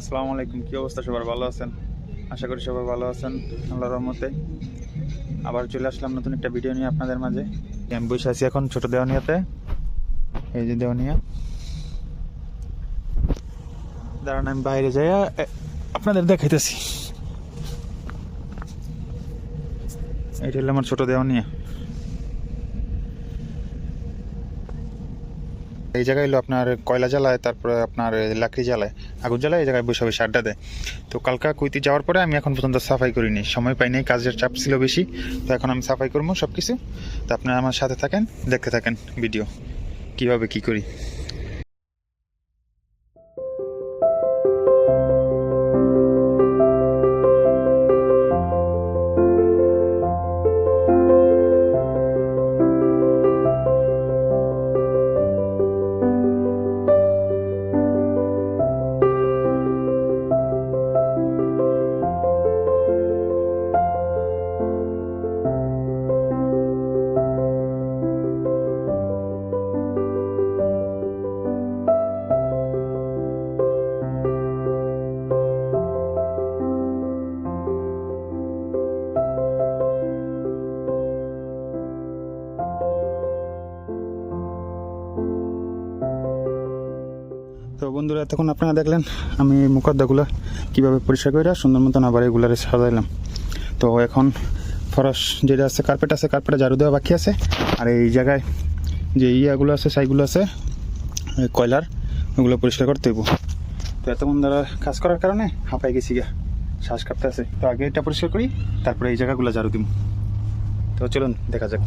আসসালামু আলাইকুম, কী অবস্থা? সবার ভালো আছেন? আশা করি সবাই ভালো আছেন, আল্লাহর রহমতে। আবার চলে আসলাম নতুন একটা ভিডিও নিয়ে আপনাদের মাঝে। আমি বসে আছি এখন ছোট দেওয়ানিয়াতে। এই যে দেওয়ানিয়া। দাঁড়ান, আমি বাইরে যাই। আপনাদের দেখাইতেছি। এটা হলো আমার ছোট দেওয়ানিয়া। এই জায়গায় হলো আপনার কয়লা জ্বালায়, তারপরে আপনার লাকড়ি জ্বালায়, আগুন জ্বালায়, এই জায়গায় বসে বসে আড্ডা দেয়। তো কালকা কুইতি যাওয়ার পরে আমি এখন পর্যন্ত সাফাই করিনি। সময় পাই নাই, কাজের চাপ ছিল বেশি, তো এখন আমি সাফাই করব সব কিছু তো আপনারা আমার সাথে থাকেন, দেখতে থাকেন ভিডিও, কীভাবে কি করি। বন্ধুরা তখন আপনারা দেখলেন আমি মুখদ্দাগুলো কীভাবে পরিষ্কার করে সুন্দর মতন আবার এগুলারে সাজাইলাম। তো এখন ফরস যেটা আছে কার্পেট আছে কার্পেটে ঝাড়ু দেওয়া বাকি আছে। আর এই জায়গায় যে ইয়াগুলো আছে, সাইগুলো আছে কয়লার, ওগুলো পরিষ্কার করতে হইব। তো এতক্ষণ দ্বারা কাজ করার কারণে হাঁপাই গেছি গা শ্বাস কাঁপতে আছে। তো আগে এটা পরিষ্কার করি, তারপরে এই জায়গাগুলো ঝাড়ু দিব তো চলুন, দেখা যাক।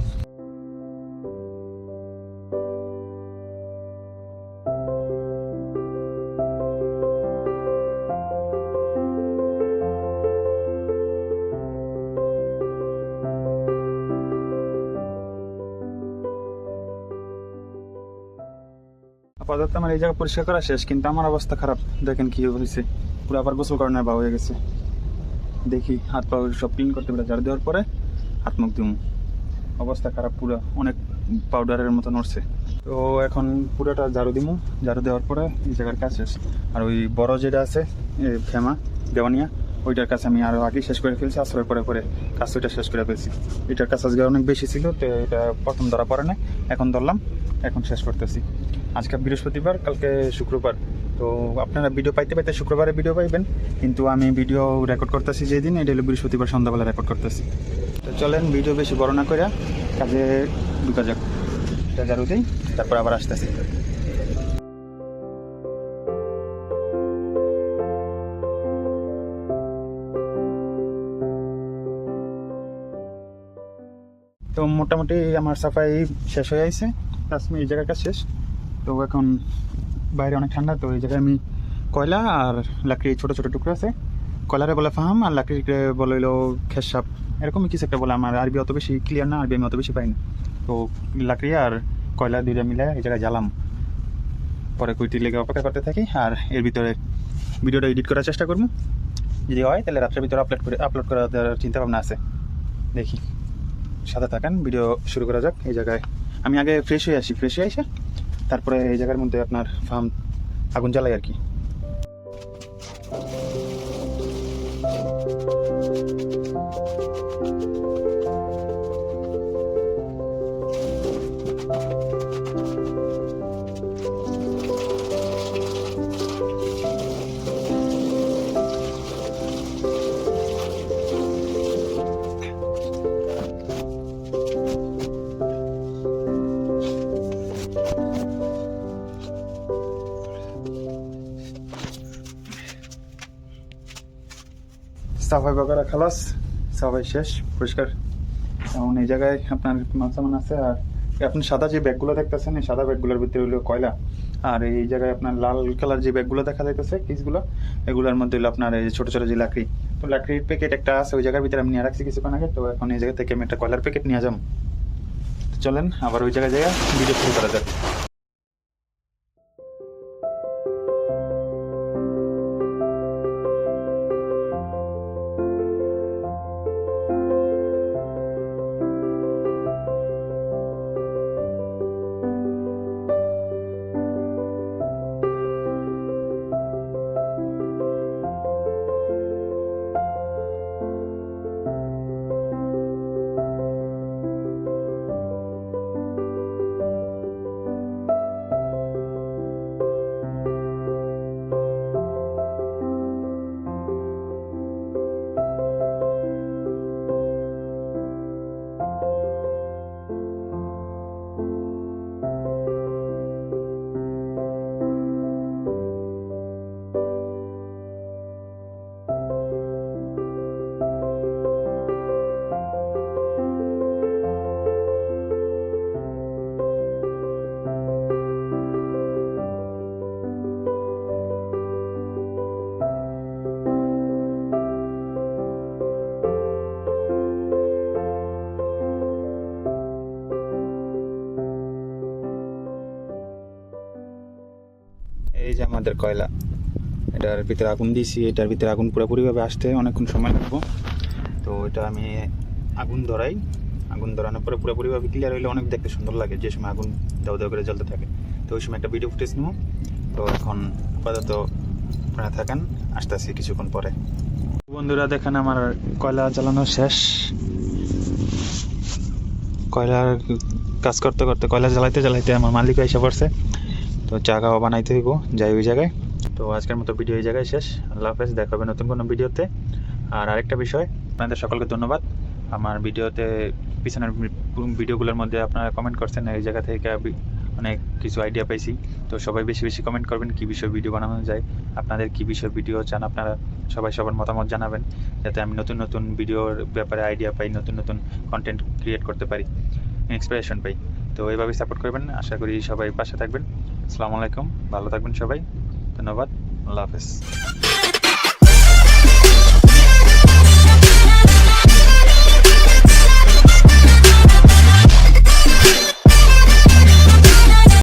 আপাতত আমার এই জায়গা পরিষ্কার করা শেষ, কিন্তু আমার অবস্থা খারাপ। দেখেন কি হয়েছে। পুরো আবার গোসল করানো বা হয়ে গেছে। দেখি, হাত পা সব ক্লিন করতে পারে ঝাড়ু দেওয়ার পরে হাত মুখ দিম অবস্থা খারাপ পুরো, অনেক পাউডারের মতো নড়ছে। তো এখন পুরোটা ঝাড়ু দিমু। ঝাড়ু দেওয়ার পরে এই জায়গার কাজ শেষ। আর ওই বড় যেটা আছে ফেমা, দেওয়ানিয়া, ওইটার কাছে আমি আরও আগে শেষ করে ফেলছি, আশ্রয় পরে পরে কাজ ওইটা শেষ করে ফেলছি। এটার কাজ আজকে অনেক বেশি ছিল, তো এটা প্রথম ধরা পড়ে না এখন ধরলাম, এখন শেষ করতেছি। আজকে বৃহস্পতিবার, কালকে শুক্রবার। তো আপনারা ভিডিও পাইতে পাইতে শুক্রবারে ভিডিও পাইবেন, কিন্তু আমি ভিডিও রেকর্ড করতেছি যেদিন, এটা হলো বৃহস্পতিবার সন্ধ্যাবেলা রেকর্ড করতেছি। তো চলেন ভিডিও বেশি বড় না করে কাজে ঢুকা যাক। এটা দিই, তারপর আবার আসতেছি। তো মোটামুটি আমার সাফাই শেষ হয়ে আছে প্লাস এই জায়গাটা শেষ? তো এখন বাইরে অনেক ঠান্ডা, তো এই জায়গায় আমি কয়লা আর লাকড়ি, ছোট ছোট টুকরো আছে। কয়লারে বলে ফাহাম আর লাকড়িকে বলে হলো খেসাপ এরকমই কিছু একটা বলে, আমার আরবি অত বেশি ক্লিয়ার না, আরবি আমি অত বেশি পাই না। তো লাকড়ি আর কয়লা দুইটা মিলে এই জায়গায় জ্বালাম। পরে কুইটি লেগে অপেক্ষা করতে থাকি আর এর ভিতরে ভিডিওটা এডিট করার চেষ্টা করব। যদি হয়, তাহলে রাত্রের ভিতরে আপলোড করে আপলোড করার চিন্তা ভাবনা আছে। দেখি। সাথে থাকেন, ভিডিও শুরু করা যাক। এই জায়গায় আমি আগে ফ্রেশ হয়ে আসি ফ্রেশ হয়ে আসে তারপরে এই জায়গার মধ্যে আপনার ফার্ম আগুন জ্বালায় আর কি। সাফাই বাগারা খালাস, সাফাই শেষ, পরিষ্কার। এখন এই জায়গায় আপনার মাল সামান আছে, আর আপনি সাদা যে ব্যাগগুলো দেখতেছেন, এই সাদা ব্যাগগুলোর ভিতরে হলো কয়লা। আর এই জায়গায় আপনার লাল কালার যে ব্যাগগুলো দেখা যাইতেছে, কিসগুলো, এগুলোর মধ্যে হলো আপনার এই ছোটো ছোটো যে লাকড়ি। তো লাকড়ির প্যাকেট একটা আছে, ওই জায়গার ভিতরে আমি নিয়ে রাখছি কিছুক্ষণ আগে, তো এখন এই জায়গা থেকে আমি একটা কয়লার প্যাকেট নিয়ে তো চলেন, আবার ওই জায়গায় জায়গায় ভিডিও শুরু করা যাক। আমাদের কয়লা। এটার ভিতরে আগুন দিয়েছি, এটার ভিতরে আগুন পুরোপুরিভাবে আসতে অনেকক্ষণ সময় লাগবো। তো এটা আমি আগুন ধরাই। আগুন ধরানোর পরে পুরোপুরিভাবে ক্লিয়ার হইলে অনেক দেখতে সুন্দর লাগে, যে সময় আগুন দাও দাও করে জ্বলতে থাকে। তো ওই সময় একটা ভিডিও ফুটেজ নেব। তো এখন আপাতত আপনারা থাকেন, আসতেছি কিছুক্ষণ পরে। বন্ধুরা, দেখেন আমার কয়লা জ্বালানো শেষ। কয়লার কাজ করতে করতে, কয়লা জ্বালাইতে জ্বালাইতে আমার মালিক এসে পড়ছে। তো চা খাওয়া বানাইতে হইব, যাই ওই জায়গায়। তো আজকের মতো ভিডিও এই জায়গায় শেষ। আল্লাহ হাফেজ, দেখা হবে নতুন কোনো ভিডিওতে। আর আরেকটা বিষয়, আপনাদের সকলকে ধন্যবাদ। আমার ভিডিওতে পিছনের ভিডিওগুলোর মধ্যে আপনারা কমেন্ট করছেন, এই জায়গা থেকে অনেক কিছু আইডিয়া পাইছি তো সবাই বেশি বেশি কমেন্ট করবেন, কী বিষয় ভিডিও বানানো যায়, আপনাদের কী বিষয় ভিডিও চান, আপনারা সবাই সবার মতামত জানাবেন, যাতে আমি নতুন নতুন ভিডিওর ব্যাপারে আইডিয়া পাই, নতুন নতুন কন্টেন্ট ক্রিয়েট করতে পারি ইন্সপিরেশন পাই। তো এইভাবেই সাপোর্ট করবেন, আশা করি সবাই পাশে থাকবেন। আসসালামু আলাইকুম। ভালো থাকবেন সবাই। ধন্যবাদ। আল্লাহ হাফেজ।